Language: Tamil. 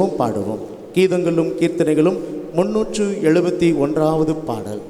பாடுவோம். கீதங்களும் கீர்த்தனைகளும் முன்னூற்று எழுபத்தி ஒன்றாவது பாடல்.